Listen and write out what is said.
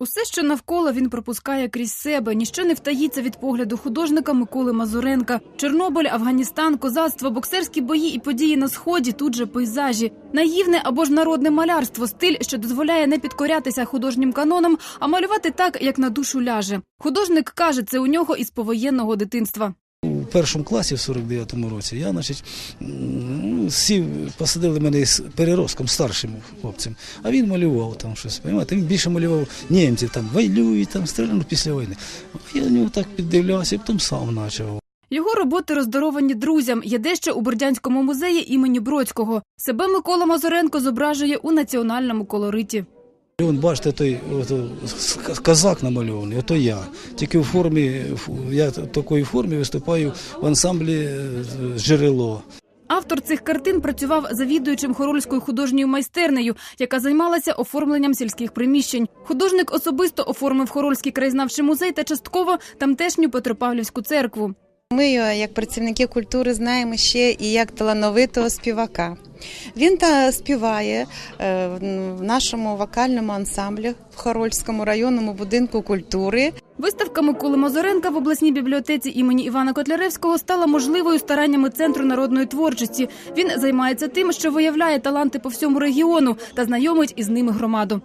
Усе, що навколо він пропускає крізь себе, ніщо не втаїться від погляду художника Миколи Мазуренка. Чорнобиль, Афганістан, козацтво, боксерські бої і події на сході, тут же пейзажі, наївне або ж народне малярство, стиль, що дозволяє не підкорятися художнім канонам, а малювати так, як на душу ляже. Художник каже, це у нього із повоєнного дитинства. Першому класі в 49-му році я, значить, сів, посадили мене з переростком, старшим хлопцем, а він малював там щось. Понимаєте? Він більше малював німців, там воюють, там стріляли після війни. Я на нього так піддивлявся, і потім сам почав. Його роботи роздаровані друзям. Є дещо у Бердянському музеї імені Бродського. Себе Микола Мазуренко зображує у національному колориті. І Вон, бачите, той казак намальований, ото я. Тільки в формі, я в такої формі виступаю в ансамблі е, «Джерело». Автор цих картин працював завідуючим хорольською художньою майстернею, яка займалася оформленням сільських приміщень. Художник особисто оформив хорольський краєзнавчий музей та частково тамтешню Петропавлівську церкву. Ми його, як працівники культури, знаємо ще і як талановитого співака. Він та співає е, в нашому вокальному ансамблі в Хорольському районному будинку культури. Виставка Миколи Мазуренка в обласній бібліотеці імені Івана Котляревського стала можливою стараннями центру народної творчості. Він займається тим, що виявляє таланти по всьому регіону та знайомить із ними громаду.